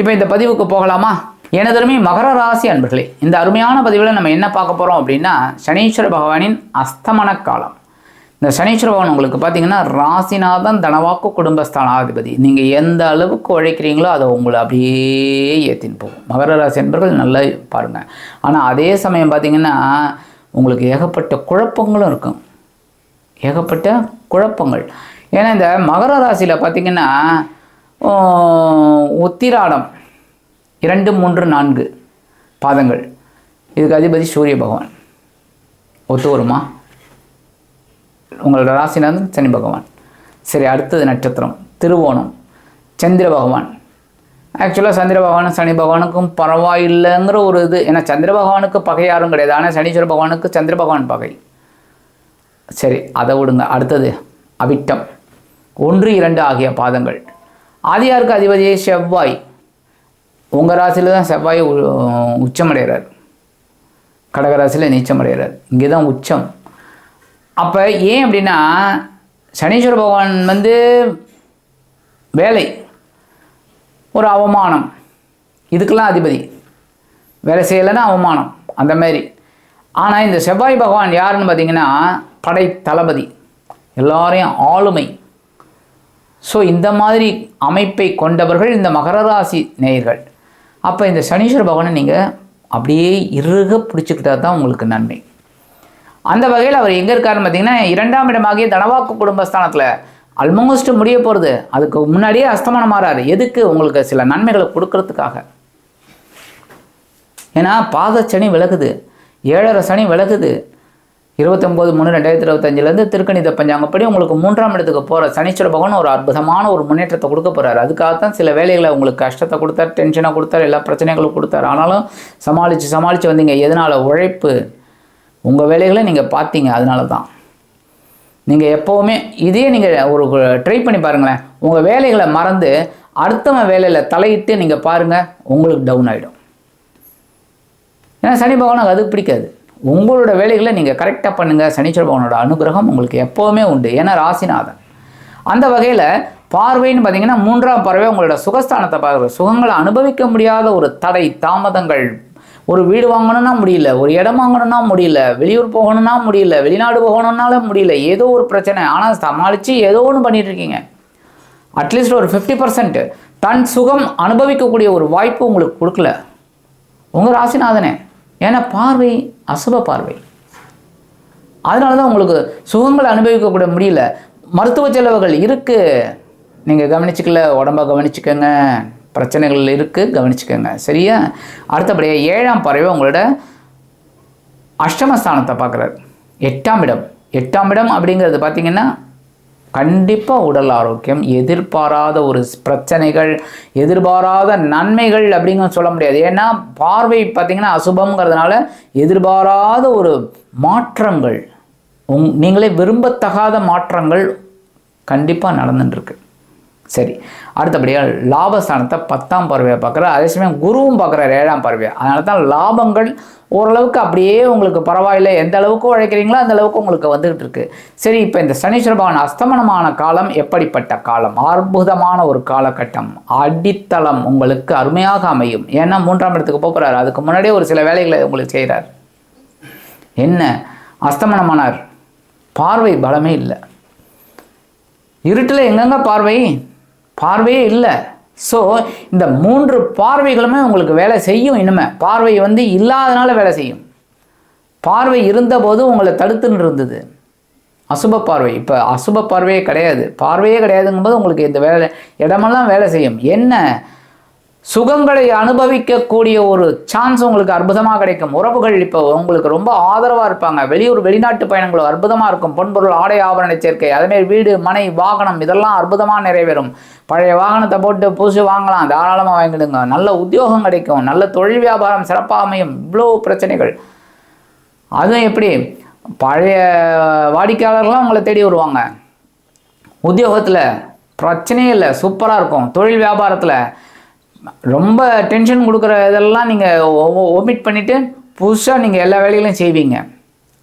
இப்போ இந்த பதிவுக்கு போகலாமா? எனதருமே மகர ராசி அன்பர்களே இந்த அருமையான பதிவில் நம்ம என்ன பார்க்க போகிறோம் அப்படின்னா சனீஸ்வர பகவானின் அஸ்தமன காலம். இந்த சனீஸ்வர பகவான் உங்களுக்கு பார்த்தீங்கன்னா ராசிநாதன் தனவாக்கு குடும்பஸ்தானாதிபதி. நீங்கள் எந்த அளவுக்கு உழைக்கிறீங்களோ அதை உங்களை அப்படியே ஏற்றின்னு போகும். மகர ராசி என்பர்கள் நல்லா பாருங்கள் ஆனால் அதே சமயம் பார்த்தீங்கன்னா உங்களுக்கு ஏகப்பட்ட குழப்பங்களும் இருக்கும். ஏகப்பட்ட குழப்பங்கள். ஏன்னா இந்த மகர ராசியில் பார்த்தீங்கன்னா உத்திராடம் இரண்டு மூன்று நான்கு பாதங்கள். இதுக்கு அதிபதி சூரிய பகவான். ஒத்து வருமா? உங்களோட ராசிநாதன் சனி பகவான். சரி அடுத்தது நட்சத்திரம். திருவோணம். சந்திர பகவான். ஆக்சுவலாக சந்திர பகவானும் சனி பகவானுக்கும் பரவாயில்லைங்கிற ஒரு இது. ஏன்னா சந்திர பகவானுக்கு பகை யாரும் கிடையாது. ஆனால் சனீஸ்வர பகவானுக்கு சந்திர பகவான் பகை. சரி அதை விடுங்க. அடுத்தது அவிட்டம். ஒன்று இரண்டு ஆகிய பாதங்கள். ஆதியாருக்கு அதிபதியே செவ்வாய். உங்கள் ராசியில் தான் செவ்வாய் உ- உச்சமடைகிறார். கடகராசியில் நீச்சமடைகிறார். இங்கே தான் உச்சம். அப்போ ஏன் அப்படின்னா சனீஸ்வர பகவான் வந்து வேலை ஒரு அவமானம். இதுக்கெல்லாம் அதிபதி. வேலை செய்யலைன்னா அவமானம். அந்த மாதிரி. ஆனால் இந்த செவ்வாய் பகவான் யாருன்னு பார்த்தீங்கன்னா படை தளபதி. எல்லாரையும் ஆளுமை. ஸோ இந்த மாதிரி அமைப்பை கொண்டவர்கள் இந்த மகர ராசி நேயர்கள். அப்போ இந்த சனீஸ்வர பகவானை நீங்கள் அப்படியே இறுக பிடிச்சிக்கிட்டா தான் உங்களுக்கு நன்மை. அந்த வகையில் அவர் எங்கே இருக்காருன்னு பார்த்தீங்கன்னா இரண்டாம் இடமாகிய தனவாக்கு குடும்பஸ்தானத்தில் ஆல்மோஸ்ட் முடிய போகிறது அதுக்கு முன்னாடியே அஸ்தமனம் மாறாரு எதுக்கு? உங்களுக்கு சில நன்மைகளை கொடுக்கறதுக்காக. ஏன்னா பாத சனி விலகுது. ஏழரை சனி விலகுது. இருபத்தொம்போது மூணு ரெண்டாயிரத்தி இருபத்தஞ்சிலேருந்து திருக்கணித பஞ்சாங்கப்படி உங்களுக்கு மூன்றாம் இடத்துக்கு போகிற சனீஸ்வர பகவான் ஒரு அற்புதமான ஒரு முன்னேற்றத்தை கொடுக்க போகிறாரு அதுக்காகத்தான் சில வேலைகளை உங்களுக்கு கஷ்டத்தை கொடுத்தார் டென்ஷனை கொடுத்தார் எல்லா பிரச்சனைகளும் கொடுத்தாரு. ஆனாலும் சமாளித்து சமாளித்து வந்தீங்க. எதனால்? உழைப்பு. உங்கள் வேலைகளை நீங்கள் பார்த்தீங்க. அதனால தான் நீங்கள் எப்போவுமே இதே நீங்கள் ஒரு ட்ரை பண்ணி பாருங்களேன். உங்கள் வேலைகளை மறந்து அடுத்தவன் வேலையில் தலையிட்டு நீங்கள் பாருங்கள் உங்களுக்கு டவுன் ஆகிடும் ஏன்னா சனி பகவானுக்கு அது பிடிக்காது. உங்களோட வேலைகளை நீங்கள் கரெக்டாக பண்ணுங்கள் சனீஸ்வர பகவானோட அனுகிரகம் உங்களுக்கு எப்போவுமே உண்டு. ஏன்னா ராசிநாதன். அந்த வகையில் பார்வைன்னு பார்த்தீங்கன்னா மூன்றாம் பார்வை உங்களோட சுகஸ்தானத்தை பார்க்குற சுகங்களை அனுபவிக்க முடியாத ஒரு தடை தாமதங்கள். ஒரு வீடு வாங்கணும்னா முடியல ஒரு இடம் வாங்கணும்னா முடியல வெளியூர் போகணும்னா முடியல வெளிநாடு போகணும்னாலும் முடியல ஏதோ ஒரு பிரச்சனை. ஆனால் சமாளித்து ஏதோ ஒன்று பண்ணிகிட்ருக்கீங்க இருக்கீங்க. அட்லீஸ்ட் ஒரு ஃபிஃப்டி பர்சன்ட் தன் சுகம் அனுபவிக்கக்கூடிய ஒரு வாய்ப்பு உங்களுக்கு கொடுக்கல. உங்கள் ராசிநாதனே. ஏன்னா பார்வை அசுப பார்வை. அதனால தான் உங்களுக்கு சுகங்களை அனுபவிக்கக்கூட முடியல. மருத்துவ செலவுகள் இருக்குது நீங்கள் கவனிச்சிக்கல உடம்ப கவனிச்சுக்கோங்க. பிரச்சனைகள் இருக்குது கவனிச்சுக்கோங்க. சரியா? அடுத்தபடியாக ஏழாம் பறவை உங்களோட அஷ்டமஸ்தானத்தை பார்க்குறாரு. எட்டாம் இடம். எட்டாம் இடம் அப்படிங்கிறது பார்த்தீங்கன்னா கண்டிப்பாக உடல் ஆரோக்கியம் எதிர்பாராத ஒரு பிரச்சனைகள் எதிர்பாராத நன்மைகள் அப்படிங்கிற சொல்ல முடியாது. ஏன்னா பார்வை பார்த்தீங்கன்னா அசுபங்கிறதுனால எதிர்பாராத ஒரு மாற்றங்கள் உங் நீங்களே விரும்பத்தகாத மாற்றங்கள் கண்டிப்பாக நடந்துட்டுருக்கு சரி அடுத்தபடியாக லாபஸ்தானத்தை பத்தாம் பார்வையாக பார்க்குற அதே சமயம் குருவும் பார்க்குறாரு ஏழாம் பார்வையாக அதனால தான் லாபங்கள் ஓரளவுக்கு அப்படியே உங்களுக்கு பரவாயில்லை. எந்த அளவுக்கு உழைக்கிறீங்களோ அந்த அளவுக்கு உங்களுக்கு வந்துகிட்டு இருக்கு. சரி இப்போ இந்த சனீஸ்வர பகவான் அஸ்தமனமான காலம் எப்படிப்பட்ட காலம்? அற்புதமான ஒரு காலகட்டம். அடித்தளம் உங்களுக்கு அருமையாக அமையும். ஏன்னா மூன்றாம் இடத்துக்கு போகிறாரு அதுக்கு முன்னாடியே ஒரு சில வேலைகளை உங்களுக்கு செய்கிறார் என்ன? அஸ்தமனமானார். பார்வை பலமே இல்லை. இருட்டில் எங்கெங்க பார்வை? பார்வையே இல்லை. ஸோ இந்த மூன்று பார்வைகளுமே உங்களுக்கு வேலை செய்யும் இனிமே. பார்வை வந்து இல்லாதனால வேலை செய்யும். பார்வை இருந்தபோது உங்களை தடுத்துன்னு இருந்தது அசுப பார்வை. இப்போ அசுப பார்வையே கிடையாது. பார்வையே கிடையாதுங்கும்போது உங்களுக்கு இந்த வேலை இடமெல்லாம் வேலை செய்யும். என்ன? சுகங்களை அனுபவிக்கக்கூடிய ஒரு சான்ஸ் உங்களுக்கு அற்புதமாக கிடைக்கும். உறவுகள் இப்போ உங்களுக்கு ரொம்ப ஆதரவாக இருப்பாங்க. வெளியூர் வெளிநாட்டு பயணங்களும் அற்புதமாக இருக்கும். பொன்பொருள் ஆடை ஆபரண சேர்க்கை அதுமாரி வீடு மனை வாகனம் இதெல்லாம் அற்புதமாக நிறைவேறும். பழைய வாகனத்தை போட்டு புதுசு வாங்கலாம். தாராளமாக வாங்கிடுங்க. நல்ல உத்தியோகம் கிடைக்கும். நல்ல தொழில் வியாபாரம் சிறப்பாக அமையும். இவ்வளோ பிரச்சனைகள். அதுவும் எப்படி? பழைய வாடிக்கையாளர்கள்லாம் உங்களை தேடி வருவாங்க. உத்தியோகத்தில் பிரச்சனையே இல்லை. சூப்பராக இருக்கும். தொழில் வியாபாரத்தில் ரொம்ப டென்ஷன் கொடுக்குற இதெல்லாம் நீங்கள் ஓமிட் பண்ணிவிட்டு புதுசாக நீங்கள் எல்லா வேலைகளையும் செய்வீங்க.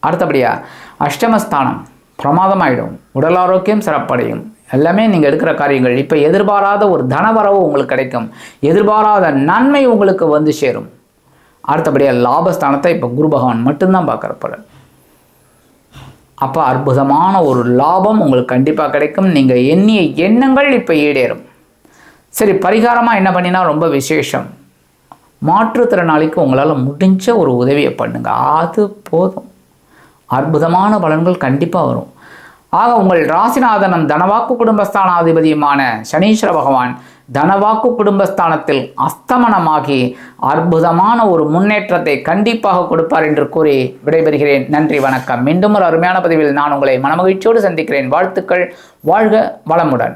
அடுத்தபடியாக அஷ்டமஸ்தானம் பிரமாதமாயிடும். உடல் ஆரோக்கியம் சிறப்படையும். எல்லாமே நீங்கள் எடுக்கிற காரியங்கள். இப்போ எதிர்பாராத ஒரு தனவரவு உங்களுக்கு கிடைக்கும். எதிர்பாராத நன்மை உங்களுக்கு வந்து சேரும். அடுத்தபடியாக லாபஸ்தானத்தை இப்போ குரு பகவான் மட்டும்தான் பார்க்குற போல அப்போ அற்புதமான ஒரு லாபம் உங்களுக்கு கண்டிப்பாக கிடைக்கும். நீங்கள் எண்ணிய எண்ணங்கள் இப்போ ஈடேறும். சரி பரிகாரமாக என்ன பண்ணினா ரொம்ப விசேஷம். மாற்றுத்திறனாளிக்கு உங்களால் முடிஞ்ச ஒரு உதவியை பண்ணுங்கள் அது போதும். அற்புதமான பலன்கள் கண்டிப்பாக வரும். ஆக உங்கள் ராசிநாதனம் தனவாக்கு குடும்பஸ்தானாதிபதியுமான சனீஸ்வர பகவான் தனவாக்கு குடும்பஸ்தானத்தில் அஸ்தமனமாகி அற்புதமான ஒரு முன்னேற்றத்தை கண்டிப்பாக கொடுப்பார் என்று கூறி விடைபெறுகிறேன். நன்றி வணக்கம். மீண்டும் ஒரு அருமையான பதிவில் நான் உங்களை மனமகிழ்ச்சியோடு சந்திக்கிறேன். வாழ்த்துக்கள். வாழ்க வளமுடன்.